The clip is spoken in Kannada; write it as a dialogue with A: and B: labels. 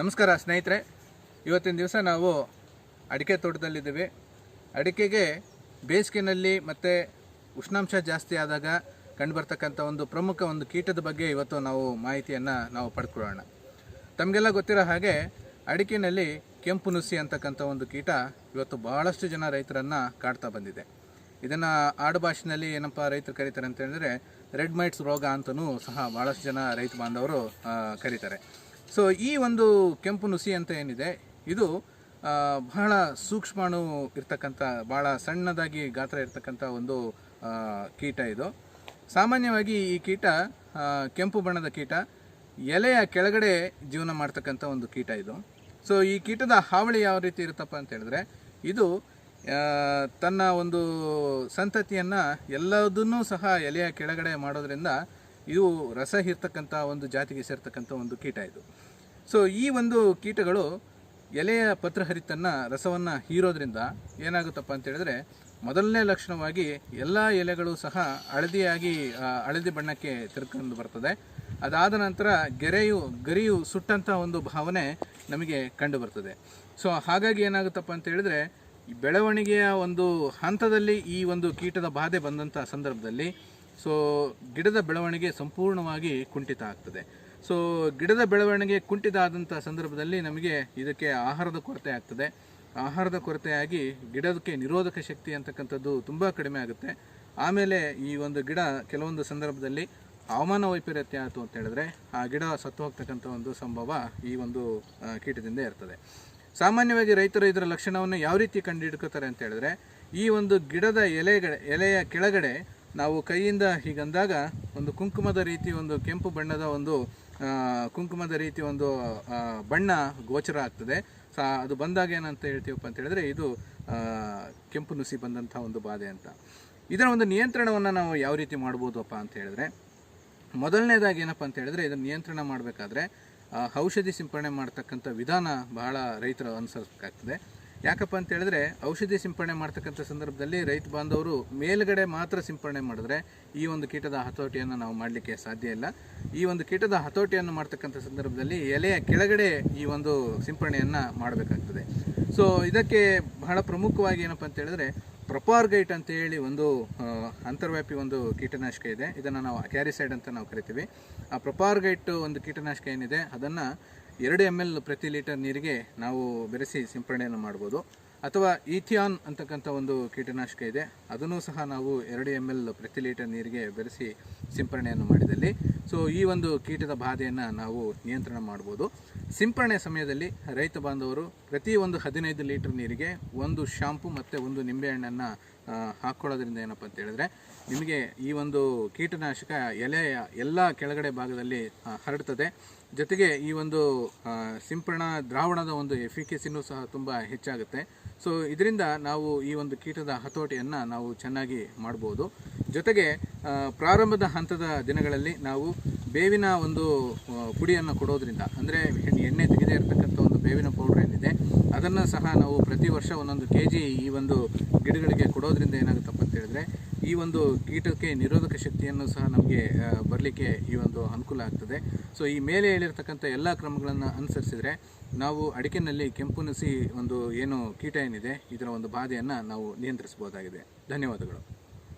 A: ನಮಸ್ಕಾರ ಸ್ನೇಹಿತರೆ. ಇವತ್ತಿನ ದಿವಸ ನಾವು ಅಡಿಕೆ ತೋಟದಲ್ಲಿದ್ದೀವಿ. ಅಡಿಕೆಗೆ ಬೇಸಿಗೆನಲ್ಲಿ ಮತ್ತು ಉಷ್ಣಾಂಶ ಜಾಸ್ತಿ ಆದಾಗ ಕಂಡುಬರ್ತಕ್ಕಂಥ ಒಂದು ಪ್ರಮುಖ ಒಂದು ಕೀಟದ ಬಗ್ಗೆ ಇವತ್ತು ನಾವು ಮಾಹಿತಿಯನ್ನು ನಾವು ಪಡ್ಕೊಳ್ಳೋಣ. ತಮಗೆಲ್ಲ ಗೊತ್ತಿರೋ ಹಾಗೆ ಅಡಿಕೆನಲ್ಲಿ ಕೆಂಪು ನುಸಿ ಅಂತಕ್ಕಂಥ ಒಂದು ಕೀಟ ಇವತ್ತು ಬಹಳಷ್ಟು ಜನ ರೈತರನ್ನು ಕಾಡ್ತಾ ಬಂದಿದೆ. ಇದನ್ನು ಆಡು ಭಾಷೆನಲ್ಲಿ ಏನಪ್ಪ ರೈತರು ಕರೀತಾರೆ ಅಂತ ಹೇಳಿದ್ರೆ ರೆಡ್ ಮೈಟ್ಸ್ ರೋಗ ಅಂತಲೂ ಸಹ ಭಾಳಷ್ಟು ಜನ ರೈತ ಬಾಂಧವರು ಕರೀತಾರೆ. ಸೊ ಈ ಒಂದು ಕೆಂಪು ನುಸಿ ಅಂತ ಏನಿದೆ, ಇದು ಬಹಳ ಸೂಕ್ಷ್ಮಾಣು ಇರ್ತಕ್ಕಂಥ ಭಾಳ ಸಣ್ಣದಾಗಿ ಗಾತ್ರ ಇರ್ತಕ್ಕಂಥ ಒಂದು ಕೀಟ ಇದು. ಸಾಮಾನ್ಯವಾಗಿ ಈ ಕೀಟ ಕೆಂಪು ಬಣ್ಣದ ಕೀಟ, ಎಲೆಯ ಕೆಳಗಡೆ ಜೀವನ ಮಾಡ್ತಕ್ಕಂಥ ಒಂದು ಕೀಟ ಇದು. ಸೊ ಈ ಕೀಟದ ಹಾವಳಿ ಯಾವ ರೀತಿ ಇರುತ್ತಪ್ಪ ಅಂತ ಹೇಳಿದ್ರೆ, ಇದು ತನ್ನ ಒಂದು ಸಂತತಿಯನ್ನು ಎಲ್ಲದನ್ನೂ ಸಹ ಎಲೆಯ ಕೆಳಗಡೆ ಮಾಡೋದ್ರಿಂದ ಇವು ರಸ ಇರ್ತಕ್ಕಂಥ ಒಂದು ಜಾತಿಗೆ ಸೇರ್ತಕ್ಕಂಥ ಒಂದು ಕೀಟ ಇದು. ಸೊ ಈ ಒಂದು ಕೀಟಗಳು ಎಲೆಯ ಪತ್ರಹರಿತನ್ನು ರಸವನ್ನು ಹೀರೋದ್ರಿಂದ ಏನಾಗುತ್ತಪ್ಪ ಅಂತ ಹೇಳಿದ್ರೆ, ಮೊದಲನೇ ಲಕ್ಷಣವಾಗಿ ಎಲ್ಲ ಎಲೆಗಳು ಸಹ ಹಳದಿಯಾಗಿ ಹಳದಿ ಬಣ್ಣಕ್ಕೆ ತಿರ್ಕೊಂಡು ಬರ್ತದೆ. ಅದಾದ ನಂತರ ಗೆರೆಯು, ಗರಿಯು ಸುಟ್ಟಂಥ ಒಂದು ಭಾವನೆ ನಮಗೆ ಕಂಡು ಬರ್ತದೆ. ಸೊ ಹಾಗಾಗಿ ಏನಾಗುತ್ತಪ್ಪ ಅಂತ ಹೇಳಿದ್ರೆ ಬೆಳವಣಿಗೆಯ ಒಂದು ಹಂತದಲ್ಲಿ ಈ ಒಂದು ಕೀಟದ ಬಾಧೆ ಬಂದಂಥ ಸಂದರ್ಭದಲ್ಲಿ ಸೊ ಗಿಡದ ಬೆಳವಣಿಗೆ ಸಂಪೂರ್ಣವಾಗಿ ಕುಂಠಿತ ಆಗ್ತದೆ. ಸೊ ಗಿಡದ ಬೆಳವಣಿಗೆ ಕುಂಠಿತ ಆದಂಥ ಸಂದರ್ಭದಲ್ಲಿ ನಮಗೆ ಇದಕ್ಕೆ ಆಹಾರದ ಕೊರತೆ ಆಗ್ತದೆ. ಆಹಾರದ ಕೊರತೆಯಾಗಿ ಗಿಡದಕ್ಕೆ ನಿರೋಧಕ ಶಕ್ತಿ ಅಂತಕ್ಕಂಥದ್ದು ತುಂಬ ಕಡಿಮೆ ಆಗುತ್ತೆ. ಆಮೇಲೆ ಈ ಒಂದು ಗಿಡ ಕೆಲವೊಂದು ಸಂದರ್ಭದಲ್ಲಿ ಹವಾಮಾನ ವೈಪರೀತ್ಯ ಆಯಿತು ಅಂತ ಹೇಳಿದ್ರೆ ಆ ಗಿಡ ಸತ್ತು ಹೋಗ್ತಕ್ಕಂಥ ಒಂದು ಸಂಭವ ಈ ಒಂದು ಕೀಟದಿಂದ ಇರ್ತದೆ. ಸಾಮಾನ್ಯವಾಗಿ ರೈತರು ಇದರ ಲಕ್ಷಣವನ್ನು ಯಾವ ರೀತಿ ಕಂಡುಹಿಡ್ಕೋತಾರೆ ಅಂತ ಹೇಳಿದ್ರೆ ಈ ಒಂದು ಗಿಡದ ಎಲೆಗಳ, ಎಲೆಯ ಕೆಳಗಡೆ ನಾವು ಕೈಯಿಂದ ಹೀಗಂದಾಗ ಒಂದು ಕುಂಕುಮದ ರೀತಿ ಒಂದು ಕೆಂಪು ಬಣ್ಣದ ಒಂದು ಕುಂಕುಮದ ರೀತಿ ಒಂದು ಬಣ್ಣ ಗೋಚರ ಆಗ್ತದೆ. ಸಾ, ಅದು ಬಂದಾಗ ಏನಂತ ಹೇಳ್ತೀವಪ್ಪ ಅಂತ ಹೇಳಿದ್ರೆ ಇದು ಕೆಂಪು ನುಸಿ ಬಂದಂಥ ಒಂದು ಬಾಧೆ ಅಂತ. ಇದರ ಒಂದು ನಿಯಂತ್ರಣವನ್ನು ನಾವು ಯಾವ ರೀತಿ ಮಾಡ್ಬೋದಪ್ಪ ಅಂತ ಹೇಳಿದ್ರೆ, ಮೊದಲನೇದಾಗಿ ಏನಪ್ಪ ಅಂತ ಹೇಳಿದ್ರೆ ಇದನ್ನು ನಿಯಂತ್ರಣ ಮಾಡಬೇಕಾದ್ರೆ ಔಷಧಿ ಸಿಂಪಡಣೆ ಮಾಡ್ತಕ್ಕಂಥ ವಿಧಾನ ಬಹಳ ರೈತರು ಅನುಸರಿಸಬೇಕಾಗ್ತದೆ. ಯಾಕಪ್ಪ ಅಂತ ಹೇಳಿದ್ರೆ ಔಷಧಿ ಸಿಂಪಡಣೆ ಮಾಡ್ತಕ್ಕಂಥ ಸಂದರ್ಭದಲ್ಲಿ ರೈತ ಬಾಂಧವರು ಮೇಲ್ಗಡೆ ಮಾತ್ರ ಸಿಂಪಡಣೆ ಮಾಡಿದ್ರೆ ಈ ಒಂದು ಕೀಟದ ಹತೋಟಿಯನ್ನು ನಾವು ಮಾಡಲಿಕ್ಕೆ ಸಾಧ್ಯ ಇಲ್ಲ. ಈ ಒಂದು ಕೀಟದ ಹತೋಟಿಯನ್ನು ಮಾಡ್ತಕ್ಕಂಥ ಸಂದರ್ಭದಲ್ಲಿ ಎಲೆಯ ಕೆಳಗಡೆ ಈ ಒಂದು ಸಿಂಪಡಣೆಯನ್ನು ಮಾಡಬೇಕಾಗ್ತದೆ. ಸೊ ಇದಕ್ಕೆ ಬಹಳ ಪ್ರಮುಖವಾಗಿ ಏನಪ್ಪ ಅಂತ ಹೇಳಿದ್ರೆ ಪ್ರೊಪಾರ್ಗೈಟ್ ಅಂತ ಹೇಳಿ ಒಂದು ಅಂತರ್ವ್ಯಾಪಿ ಒಂದು ಕೀಟನಾಶಕ ಇದೆ. ಇದನ್ನು ನಾವು ಕ್ಯಾರಿಸೈಡ್ ಅಂತ ನಾವು ಕರಿತೀವಿ. ಆ ಪ್ರೊಪಾರ್ಗೈಟ್ ಒಂದು ಕೀಟನಾಶಕ ಏನಿದೆ, ಅದನ್ನು ಎರಡು ಎಂ ಎಲ್ ಪ್ರತಿ ಲೀಟರ್ ನೀರಿಗೆ ನಾವು ಬೆರೆಸಿ ಸಿಂಪಡಣೆಯನ್ನು ಮಾಡ್ಬೋದು. ಅಥವಾ ಈಥಿಯಾನ್ ಅಂತಕ್ಕಂಥ ಒಂದು ಕೀಟನಾಶಕ ಇದೆ. ಅದನ್ನು ಸಹ ನಾವು ಎರಡು ಎಂ ಎಲ್ ಪ್ರತಿ ಲೀಟರ್ ನೀರಿಗೆ ಬೆರೆಸಿ ಸಿಂಪರಣೆಯನ್ನು ಮಾಡಿದಲ್ಲಿ. ಸೊ ಈ ಒಂದು ಕೀಟದ ಬಾಧೆಯನ್ನು ನಾವು ನಿಯಂತ್ರಣ ಮಾಡ್ಬೋದು. ಸಿಂಪರಣೆ ಸಮಯದಲ್ಲಿ ರೈತ ಬಾಂಧವರು ಪ್ರತಿ ಒಂದು ಹದಿನೈದು ಲೀಟರ್ ನೀರಿಗೆ ಒಂದು ಶಾಂಪು ಮತ್ತು ಒಂದು ನಿಂಬೆಹಣ್ಣನ್ನು ಹಣ್ಣನ್ನು ಹಾಕ್ಕೊಳ್ಳೋದ್ರಿಂದ ಏನಪ್ಪ ಅಂತ ಹೇಳಿದ್ರೆ, ನಿಮಗೆ ಈ ಒಂದು ಕೀಟನಾಶಕ ಎಲೆಯ ಎಲ್ಲ ಕೆಳಗಡೆ ಭಾಗದಲ್ಲಿ ಹರಡ್ತದೆ. ಜೊತೆಗೆ ಈ ಒಂದು ಸಿಂಪರಣ ದ್ರಾವಣದ ಒಂದು ಎಫಿಕೆಸಿನೂ ಸಹ ತುಂಬ ಹೆಚ್ಚಾಗುತ್ತೆ. ಸೊ ಇದರಿಂದ ನಾವು ಈ ಒಂದು ಕೀಟದ ಹತೋಟಿಯನ್ನು ನಾವು ಚೆನ್ನಾಗಿ ಮಾಡ್ಬೋದು. ಜೊತೆಗೆ ಪ್ರಾರಂಭದ ಹಂತದ ದಿನಗಳಲ್ಲಿ ನಾವು ಬೇವಿನ ಒಂದು ಪುಡಿಯನ್ನು ಕೊಡೋದ್ರಿಂದ, ಅಂದರೆ ಎಣ್ಣೆ ತೆಗೆದೇ ಇರತಕ್ಕಂಥ ಬೇವಿನ ಪೌಡ್ರ್ ಏನಿದೆ, ಅದನ್ನು ಸಹ ನಾವು ಪ್ರತಿ ವರ್ಷ ಒಂದೊಂದು ಕೆ ಜಿ ಈ ಒಂದು ಗಿಡಗಳಿಗೆ ಕೊಡೋದ್ರಿಂದ ಏನಾಗುತ್ತಪ್ಪ ಅಂತ ಹೇಳಿದ್ರೆ, ಈ ಒಂದು ಕೀಟಕ್ಕೆ ನಿರೋಧಕ ಶಕ್ತಿಯನ್ನು ಸಹ ನಮಗೆ ಬರಲಿಕ್ಕೆ ಈ ಒಂದು ಅನುಕೂಲ ಆಗ್ತದೆ. ಸೊ ಈ ಮೇಲೆ ಹೇಳಿರ್ತಕ್ಕಂಥ ಎಲ್ಲ ಕ್ರಮಗಳನ್ನು ಅನುಸರಿಸಿದರೆ ನಾವು ಅಡಿಕೆನಲ್ಲಿ ಕೆಂಪು ನುಸಿ ಒಂದು ಏನು ಕೀಟ ಏನಿದೆ, ಇದರ ಒಂದು ಬಾಧೆಯನ್ನು ನಾವು ನಿಯಂತ್ರಿಸಬಹುದಾಗಿದೆ. ಧನ್ಯವಾದಗಳು.